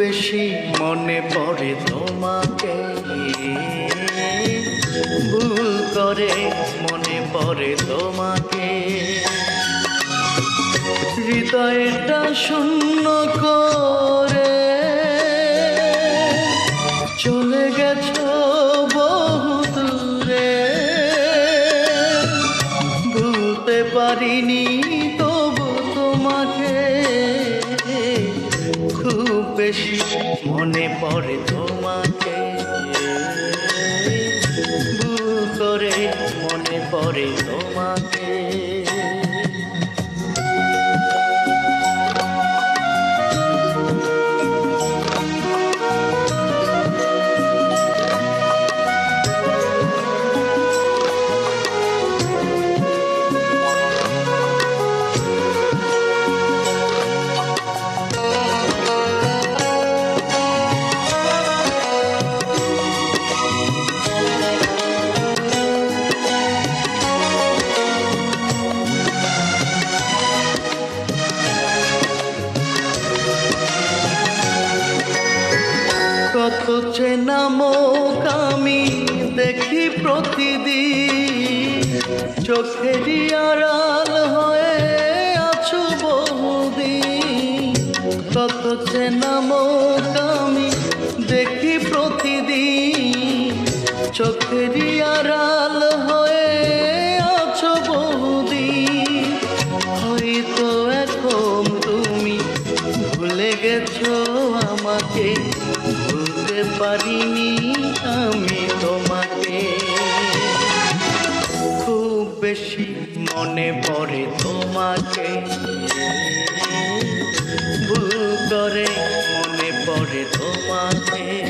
বেশি মনে পড়ে তোমাকে। ভুল করে মনে পড়ে তোমাকে। হৃদয়টা শূন্য করে চলে গেছ বহু দূরে। ভুলতে পারিনি বেশি মনে পড়ে তোমাকে। ভুল করে মনে পড়ে তোমাকে। চেনা মুখ আমি দেখি প্রতিদিন। চোখেরই আড়াল হয়ে আছো বহুদিন। কত চেনা মুখ আমি দেখি প্রতিদিন। চোখেরই আড়াল হয়ে পারিনি আমি তোমাকে। খুব বেশি মনে পড়ে তোমাকে। ভুল করে মনে পড়ে তোমাকে।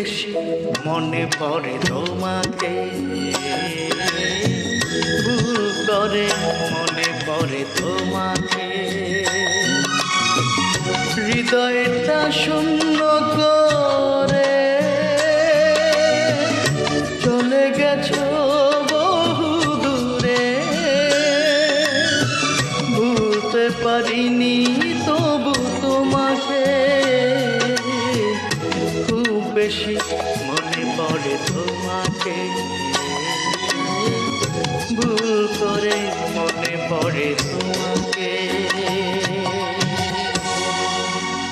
বেশি মনে পড়ে তোমাকে। ভুল করে মনে পড়ে তোমাকে। হৃদয়টা শূন্য করে চলে গেছো বহু দূরে ভুলতে পারিনি তোমাকে ভুল করে মনে পড়ে তোমাকে